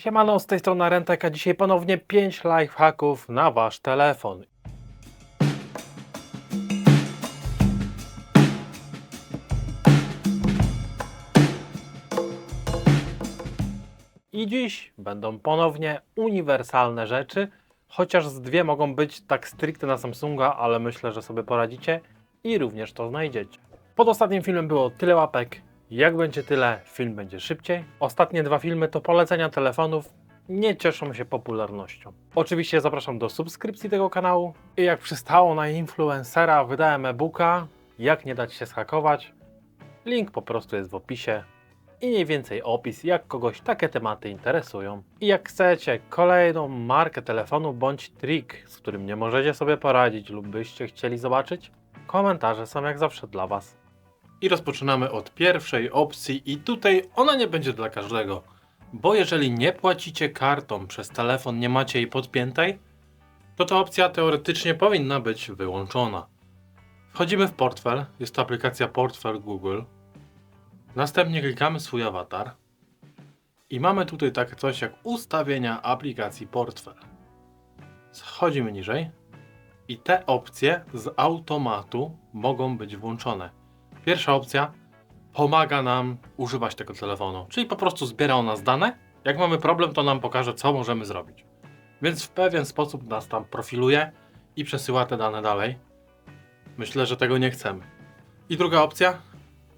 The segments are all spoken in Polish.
Siemano, z tej strony Rentek, a dzisiaj ponownie 5 lifehacków na Wasz telefon. I dziś będą ponownie uniwersalne rzeczy, chociaż z dwie mogą być tak stricte na Samsunga, ale myślę, że sobie poradzicie i również to znajdziecie. Pod ostatnim filmem było tyle łapek, jak będzie tyle, film będzie szybciej. Ostatnie dwa filmy to polecenia telefonów, nie cieszą się popularnością. Oczywiście zapraszam do subskrypcji tego kanału i jak przystało na influencera wydałem e-booka Jak nie dać się schakować. Link po prostu jest w opisie i mniej więcej opis, jak kogoś takie tematy interesują. I jak chcecie kolejną markę telefonu bądź trik, z którym nie możecie sobie poradzić lub byście chcieli zobaczyć, komentarze są jak zawsze dla Was. I rozpoczynamy od pierwszej opcji i tutaj ona nie będzie dla każdego. Bo jeżeli nie płacicie kartą przez telefon, nie macie jej podpiętej, to ta opcja teoretycznie powinna być wyłączona. Wchodzimy w portfel, jest to aplikacja Portfel Google. Następnie klikamy swój awatar i mamy tutaj takie coś jak ustawienia aplikacji Portfel. Schodzimy niżej i te opcje z automatu mogą być włączone. Pierwsza opcja pomaga nam używać tego telefonu, czyli po prostu zbiera o nas dane. Jak mamy problem, to nam pokaże, co możemy zrobić. Więc w pewien sposób nas tam profiluje i przesyła te dane dalej. Myślę, że tego nie chcemy. I druga opcja.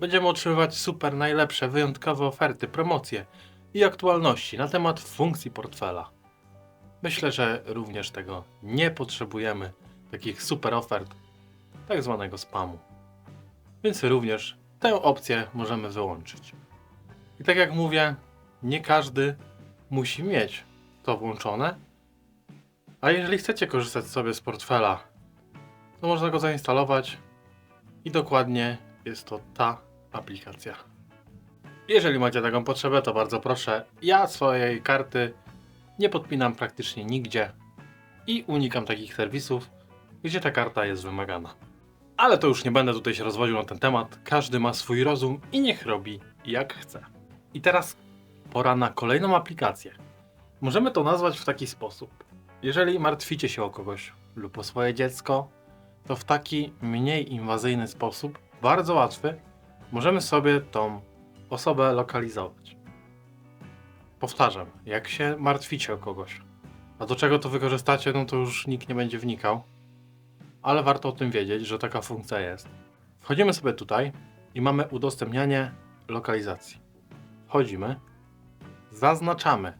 Będziemy otrzymywać super, najlepsze, wyjątkowe oferty, promocje i aktualności na temat funkcji portfela. Myślę, że również tego nie potrzebujemy, takich super ofert, tak zwanego spamu. Więc również tę opcję możemy wyłączyć. I tak jak mówię, nie każdy musi mieć to włączone. A jeżeli chcecie korzystać sobie z portfela, to można go zainstalować i dokładnie jest to ta aplikacja. Jeżeli macie taką potrzebę, to bardzo proszę. Ja swojej karty nie podpinam praktycznie nigdzie i unikam takich serwisów, gdzie ta karta jest wymagana. Ale to już nie będę tutaj się rozwodził na ten temat. Każdy ma swój rozum i niech robi jak chce. I teraz pora na kolejną aplikację. Możemy to nazwać w taki sposób. Jeżeli martwicie się o kogoś lub o swoje dziecko, to w taki mniej inwazyjny sposób, bardzo łatwy, możemy sobie tą osobę lokalizować. Powtarzam, jak się martwicie o kogoś, a do czego to wykorzystacie, no to już nikt nie będzie wnikał ale warto o tym wiedzieć, że taka funkcja jest. Wchodzimy sobie tutaj i mamy udostępnianie lokalizacji. Wchodzimy, zaznaczamy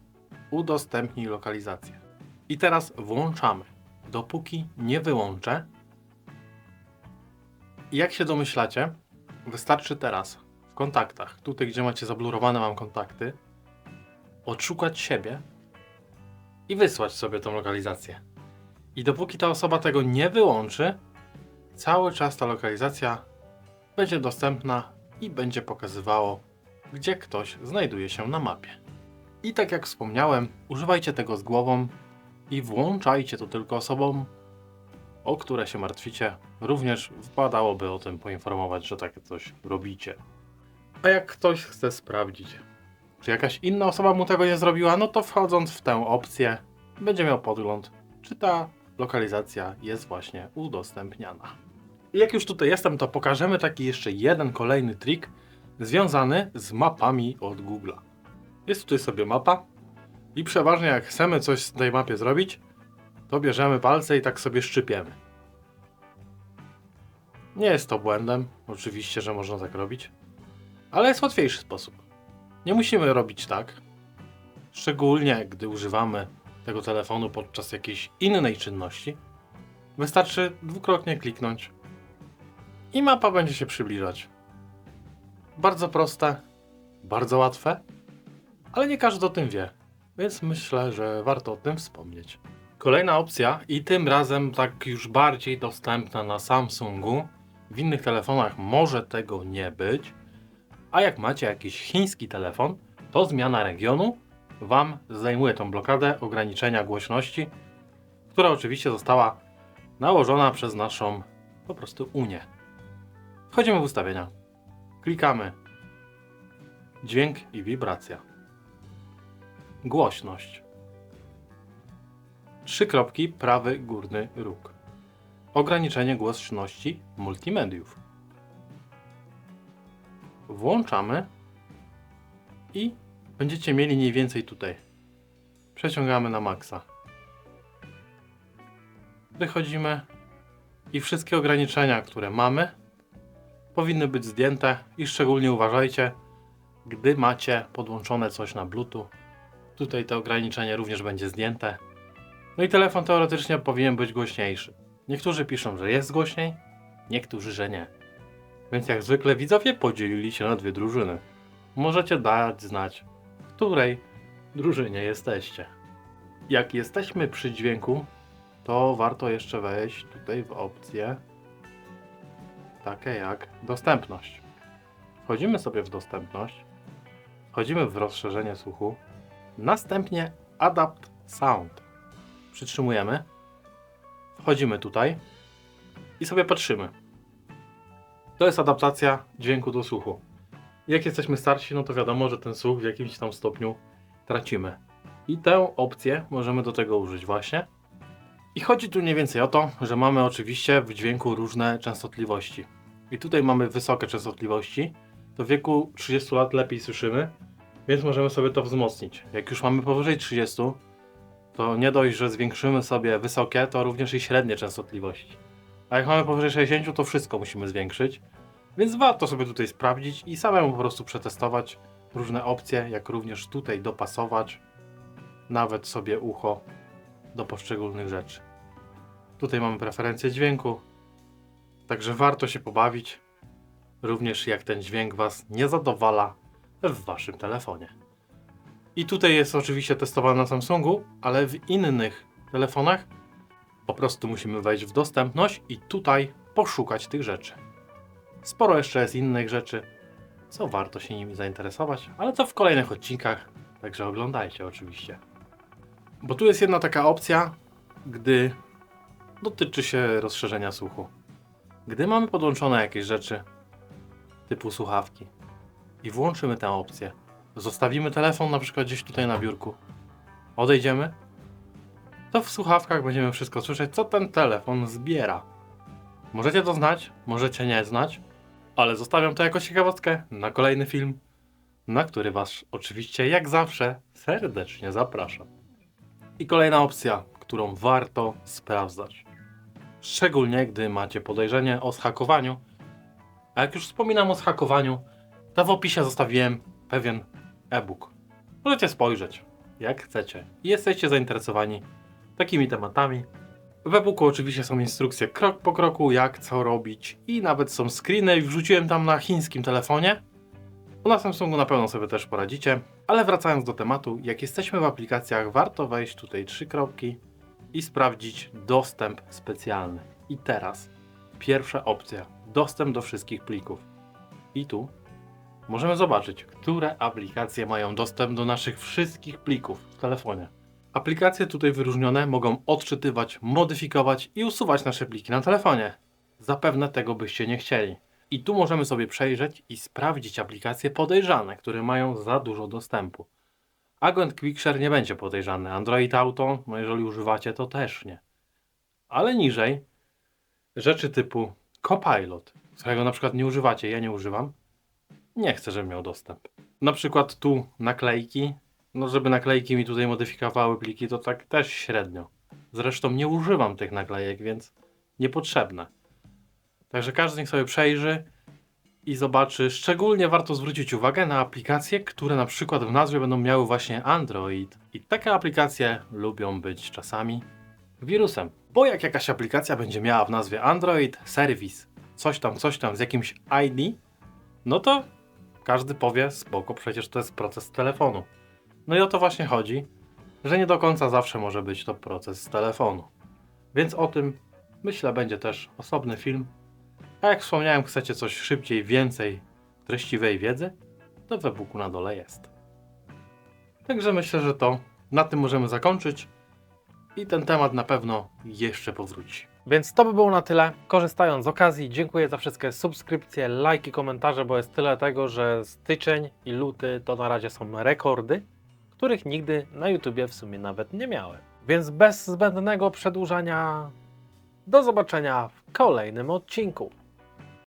udostępnij lokalizację. I teraz włączamy. Dopóki nie wyłączę. I jak się domyślacie, wystarczy teraz w kontaktach, tutaj gdzie macie zablurowane mam kontakty, odszukać siebie i wysłać sobie tą lokalizację. I dopóki ta osoba tego nie wyłączy, cały czas ta lokalizacja będzie dostępna i będzie pokazywało, gdzie ktoś znajduje się na mapie. I tak jak wspomniałem, używajcie tego z głową i włączajcie to tylko osobom, o które się martwicie. Również wpadałoby o tym poinformować, że takie coś robicie. A jak ktoś chce sprawdzić, czy jakaś inna osoba mu tego nie zrobiła, no to wchodząc w tę opcję, będzie miał podgląd, czy ta lokalizacja jest właśnie udostępniana. I jak już tutaj jestem, to pokażemy taki jeszcze jeden kolejny trik związany z mapami od Google'a. Jest tutaj sobie mapa i przeważnie jak chcemy coś z tej mapie zrobić, to bierzemy palce i tak sobie szczypiemy. Nie jest to błędem, oczywiście, że można tak robić, ale jest łatwiejszy sposób. Nie musimy robić tak, szczególnie gdy używamy tego telefonu podczas jakiejś innej czynności, wystarczy dwukrotnie kliknąć i mapa będzie się przybliżać. Bardzo proste, bardzo łatwe, ale nie każdy o tym wie, więc myślę, że warto o tym wspomnieć. Kolejna opcja i tym razem tak już bardziej dostępna na Samsungu. W innych telefonach może tego nie być, a jak macie jakiś chiński telefon, to zmiana regionu Wam zdejmuje tą blokadę ograniczenia głośności, która oczywiście została nałożona przez naszą po prostu Unię. Wchodzimy w ustawienia. Klikamy dźwięk i wibracja. Głośność. Trzy kropki, prawy górny róg. Ograniczenie głośności multimediów. Włączamy i będziecie mieli mniej więcej tutaj. Przeciągamy na maksa. Wychodzimy i wszystkie ograniczenia, które mamy, powinny być zdjęte i szczególnie uważajcie, gdy macie podłączone coś na Bluetooth. Tutaj to ograniczenie również będzie zdjęte. No i telefon teoretycznie powinien być głośniejszy. Niektórzy piszą, że jest głośniej, niektórzy, że nie. Więc jak zwykle widzowie podzielili się na dwie drużyny. Możecie dać znać, której drużynie jesteście. Jak jesteśmy przy dźwięku, to warto jeszcze wejść tutaj w opcje takie jak dostępność. Wchodzimy sobie w dostępność, wchodzimy w rozszerzenie słuchu, następnie Adapt Sound. Przytrzymujemy, wchodzimy tutaj i sobie patrzymy. To jest adaptacja dźwięku do słuchu. Jak jesteśmy starsi, no to wiadomo, że ten słuch w jakimś tam stopniu tracimy. I tę opcję możemy do tego użyć właśnie. I chodzi tu mniej więcej o to, że mamy oczywiście w dźwięku różne częstotliwości. I tutaj mamy wysokie częstotliwości. To w wieku 30 lat lepiej słyszymy, więc możemy sobie to wzmocnić. Jak już mamy powyżej 30, to nie dość, że zwiększymy sobie wysokie, to również i średnie częstotliwości. A jak mamy powyżej 60, to wszystko musimy zwiększyć. Więc warto sobie tutaj sprawdzić i samemu po prostu przetestować różne opcje, jak również tutaj dopasować nawet sobie ucho do poszczególnych rzeczy. Tutaj mamy preferencje dźwięku, także warto się pobawić, również jak ten dźwięk Was nie zadowala w Waszym telefonie. I tutaj jest oczywiście testowane na Samsungu, ale w innych telefonach po prostu musimy wejść w dostępność i tutaj poszukać tych rzeczy. Sporo jeszcze jest innych rzeczy, co warto się nimi zainteresować, ale to w kolejnych odcinkach, także oglądajcie oczywiście. Bo tu jest jedna taka opcja, gdy dotyczy się rozszerzenia słuchu. Gdy mamy podłączone jakieś rzeczy typu słuchawki i włączymy tę opcję, zostawimy telefon na przykład gdzieś tutaj na biurku, odejdziemy, to w słuchawkach będziemy wszystko słyszeć, co ten telefon zbiera. Możecie to znać, możecie nie znać, ale zostawiam to jako ciekawostkę na kolejny film, na który Was oczywiście, jak zawsze, serdecznie zapraszam. I kolejna opcja, którą warto sprawdzać. Szczególnie gdy macie podejrzenie o zhakowaniu. A jak już wspominam o zhakowaniu, to w opisie zostawiłem pewien e-book. Możecie spojrzeć, jak chcecie. I jesteście zainteresowani takimi tematami, w e-booku oczywiście są instrukcje krok po kroku, jak co robić i nawet są screeny wrzuciłem tam na chińskim telefonie. Na Samsungu na pewno sobie też poradzicie, ale wracając do tematu, jak jesteśmy w aplikacjach, warto wejść tutaj trzy kropki i sprawdzić dostęp specjalny. I teraz pierwsza opcja, dostęp do wszystkich plików. I tu możemy zobaczyć, które aplikacje mają dostęp do naszych wszystkich plików w telefonie. Aplikacje tutaj wyróżnione mogą odczytywać, modyfikować i usuwać nasze pliki na telefonie. Zapewne tego byście nie chcieli. I tu możemy sobie przejrzeć i sprawdzić aplikacje podejrzane, które mają za dużo dostępu. Agent Quickshare nie będzie podejrzany, Android Auto, no jeżeli używacie, to też nie. Ale niżej rzeczy typu Copilot, którego na przykład nie używacie, ja nie używam, nie chcę, żeby miał dostęp. Na przykład tu naklejki, no, żeby naklejki mi tutaj modyfikowały pliki, to tak też średnio. Zresztą nie używam tych naklejek, więc niepotrzebne. Także każdy niech sobie przejrzy i zobaczy. Szczególnie warto zwrócić uwagę na aplikacje, które na przykład w nazwie będą miały właśnie Android. I takie aplikacje lubią być czasami wirusem. Bo jak jakaś aplikacja będzie miała w nazwie Android, serwis, coś tam, coś tam z jakimś ID, no to każdy powie, spoko, przecież to jest proces telefonu. No i o to właśnie chodzi, że nie do końca zawsze może być to proces z telefonu. Więc o tym myślę będzie też osobny film. A jak wspomniałem, chcecie coś szybciej, więcej treściwej wiedzy, to w e-booku na dole jest. Także myślę, że to na tym możemy zakończyć i ten temat na pewno jeszcze powróci. Więc to by było na tyle. Korzystając z okazji, dziękuję za wszystkie subskrypcje, lajki, komentarze, bo jest tyle tego, że styczeń i luty to na razie są rekordy których nigdy na YouTubie w sumie nawet nie miałem. Więc bez zbędnego przedłużania, do zobaczenia w kolejnym odcinku.